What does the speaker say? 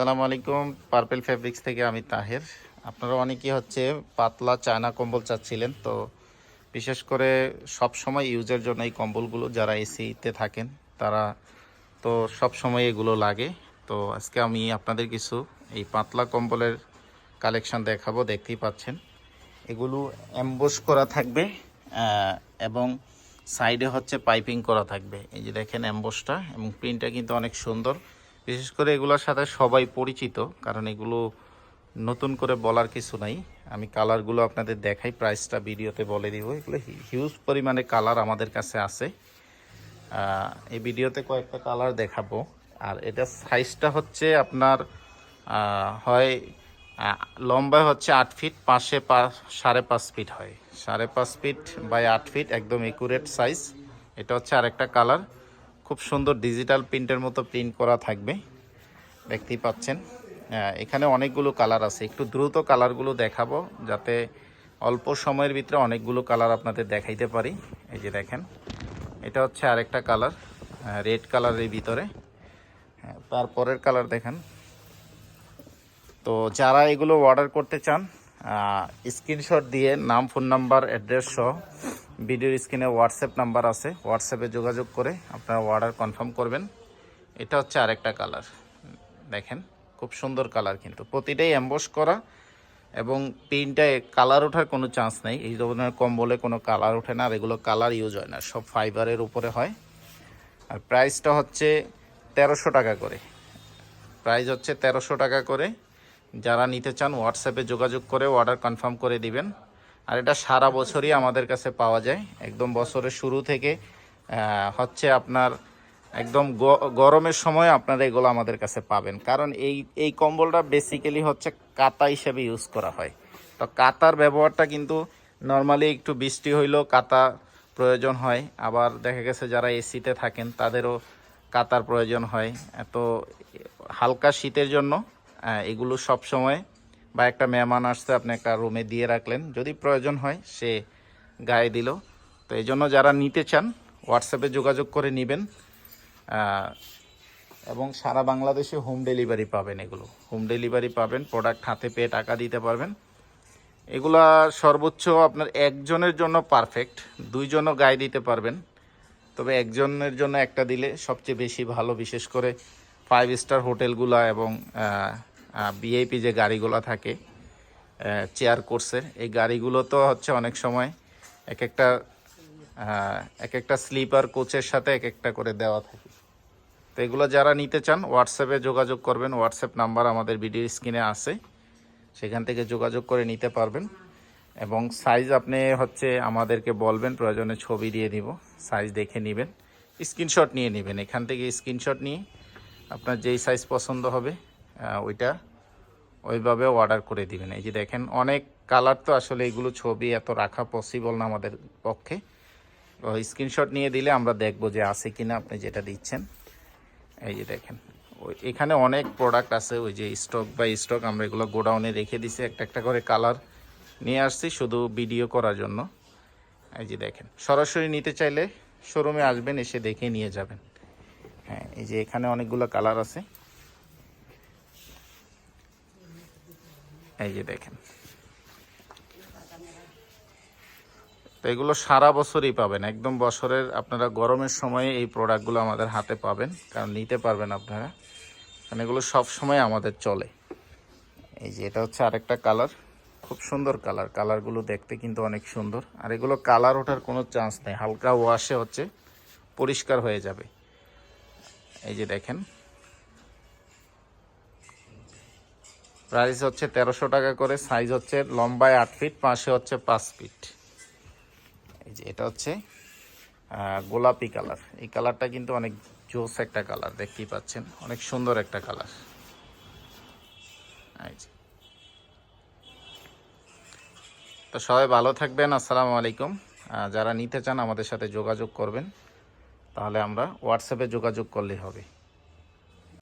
সালাম আলাইকুম purple fabrics থেকে আমি তাহের। আপনারা অনেকেই হচ্ছে পাতলা চায়না কম্বল চাচ্ছিলেন, তো বিশেষ করে সব সময় ইউজের জন্য এই কম্বলগুলো যারা এসিতে থাকেন, তারা তো সব সময় এগুলো লাগে। তো আজকে আমি আপনাদের কিছু এই পাতলা কম্বলের কালেকশন দেখাবো, দেখতেই পাচ্ছেন। এগুলো অ্যাম্বোস করা থাকবে এবং সাইডে হচ্ছে পাইপিং করা থাকবে। এই যে দেখেন অ্যাম্বোসটা এবং প্রিন্টটা কিন্তু অনেক সুন্দর। বিশেষ করে এগুলোর সাথে সবাই পরিচিত কারণ এগুলো নতুন করে বলার কিছু নাই। আমি কালারগুলো আপনাদের দেখাই প্রাইসটা ভিডিওতে বলে দিব। এগুলো হিউজ পরিমাণে কালার আমাদের কাছে আছে। এই ভিডিওতে কয়েকটা কালার দেখাবো। আর এটা সাইজটা হচ্ছে আপনার হয় আহ, লম্বায় হচ্ছে আট ফিট পাশে সাড়ে পাঁচ ফিট হয়। সাড়ে পাঁচ ফিট বাই আট ফিট একদম একুরেট সাইজ এটা হচ্ছে আরেকটা কালার। খুব সুন্দর ডিজিটাল প্রিন্টের মতো প্রিন্ট করা থাকবে। দেখতেই পাচ্ছেন। এখানে অনেকগুলো কালার আছে। একটু দ্রুত কালারগুলো দেখাবো যাতে অল্প সময়ের ভিতরে অনেকগুলো কালার আপনাদের দেখাইতে পারি। এই যে দেখেন এটা হচ্ছে আরেকটা কালার রেড কালারের ভিতরে। হ্যাঁ, তারপরের কালার দেখেন। তো যারা এগুলো অর্ডার করতে চান স্ক্রিনশট দিয়ে নাম ফোন নাম্বার অ্যাড্রেস সহ ভিডিওর স্ক্রিনে হোয়াটসঅ্যাপ নাম্বার আছে। হোয়াটসঅ্যাপে যোগাযোগ করে আপনারা অর্ডার কনফার্ম করবেন। এটা হচ্ছে আরেকটা কালার দেখেন, খুব সুন্দর কালার কিন্তু। প্রতিটাই অ্যাম্বস করা এবং প্রিন্টটায় কালার ওঠার কোনো চান্স নেই। এই ধরনের কম্বলে কোনো কালার ওঠে না আর এগুলো কালার ইউজ হয় না। সব ফাইবারের উপরে হয়। আর প্রাইসটা হচ্ছে তেরোশো টাকা করে। প্রাইস হচ্ছে তেরোশো টাকা করে। যারা নিতে চান হোয়াটসঅ্যাপে যোগাযোগ করে অর্ডার কনফার্ম করে দিবেন। আর এটা সারা বছরই আমাদের কাছে পাওয়া যায়। একদম বছরের শুরু থেকে হচ্ছে আপনার একদম গরমের সময় আপনারা এগুলো আমাদের কাছে পাবেন। কারণ এই এই কম্বলটা বেসিক্যালি হচ্ছে কাতা হিসেবে ইউজ করা হয়। তো কাতার ব্যবহারটা কিন্তু নর্মালি একটু বৃষ্টি হইলেও কাতা প্রয়োজন হয়। আবার দেখা গেছে যারা এসিতে থাকেন, তাদেরও কাতার প্রয়োজন হয়। তো হালকা শীতের জন্য এগুলো সব সময় বা একটা মেহমান আসতে আপনি একটা রুমে দিয়ে রাখলেন। যদি প্রয়োজন হয়, সে গায়ে দিল। তো এই জন্য যারা নিতে চান হোয়াটসঅ্যাপে যোগাযোগ করে নেবেন এবং সারা বাংলাদেশে হোম ডেলিভারি পাবেন এগুলো। হোম ডেলিভারি পাবেন প্রোডাক্ট হাতে পেয়ে টাকা দিতে পারবেন। এগুলা সর্বোচ্চ আপনার একজনের জন্য পারফেক্ট দুইজনও গায়ে দিতে পারবেন। তবে একজনের জন্য একটা দিলে সবচেয়ে বেশি ভালো, বিশেষ করে ফাইভ স্টার হোটেলগুলা এবং বিআইপি যে গাড়িগুলো থাকে চেয়ার কোর্সের এই গাড়িগুলো তো হচ্ছে অনেক সময় এক একটা এক একটা স্লিপার কোচের সাথে এক একটা করে দেওয়া থাকে। তো এগুলো যারা নিতে চান হোয়াটসঅ্যাপে যোগাযোগ করবেন। হোয়াটসঅ্যাপ নাম্বার আমাদের ভিডিও স্ক্রিনে আছে। সেখান থেকে যোগাযোগ করে নিতে পারবেন। এবং সাইজ আপনি হচ্ছে আমাদেরকে বলবেন, প্রয়োজনে ছবি দিয়ে দিব। সাইজ দেখে নেবেন। স্ক্রিনশট নিয়ে নেবেন। এখান থেকে স্ক্রিনশট নিয়ে আপনার যেই সাইজ পছন্দ হবে ওইটা ওইভাবে অর্ডার করে দিবেন। এই যে দেখেন, অনেক কালার তো আসলে এগুলো ছবি এত রাখা পসিবল না আমাদের পক্ষে। স্ক্রিনশট নিয়ে দিলে আমরা দেখব যে আছে কিনা, আপনি যেটা দিচ্ছেন। এই যে দেখেন, ওই এখানে অনেক প্রোডাক্ট আছে, ওই যে স্টক বাই স্টক আমরা এগুলো গোডাউনে রেখে দিছি, একটা একটা করে কালার নিয়ে আসছি শুধু ভিডিও করার জন্য। এই যে দেখেন, সরাসরি নিতে চাইলে শোরুমে আসবেন, এসে দেখে নিয়ে যাবেন। হ্যাঁ এই যে এখানে অনেকগুলো কালার আছে। এই যে দেখেন। তো এগুলো সারা বছরই পাবেন। একদম বছরের আপনারা গরমের সময়ে এই প্রোডাক্টগুলো আমাদের হাতে পাবেন, কারণ নিতে পারবেন আপনারা। কারণ এগুলো সব সময় আমাদের চলে। এই যে এটা হচ্ছে আরেকটা কালার, খুব সুন্দর কালার। কালারগুলো দেখতে কিন্তু অনেক সুন্দর। আর এগুলো কালার ওঠার কোনো চান্স নেই। হালকা ওয়াশে হচ্ছে পরিষ্কার হয়ে যাবে। এই যে দেখেন প্রাইস হচ্ছে তেরোশো টাকা করে, সাইজ হচ্ছে লম্বায় আট ফিট, পাশে হচ্ছে পাঁচ ফিট। এই যে এটা হচ্ছে গোলাপি কালার। এই কালারটা কিন্তু অনেক জোস একটা কালার, দেখতেই পাচ্ছেন। অনেক সুন্দর একটা কালার। তো সবাই ভালো থাকবেন, আসসালামু আলাইকুম। যারা নিতে চান আমাদের সাথে যোগাযোগ করবেন, তাহলে আমরা হোয়াটসঅ্যাপে যোগাযোগ করলেই হবে।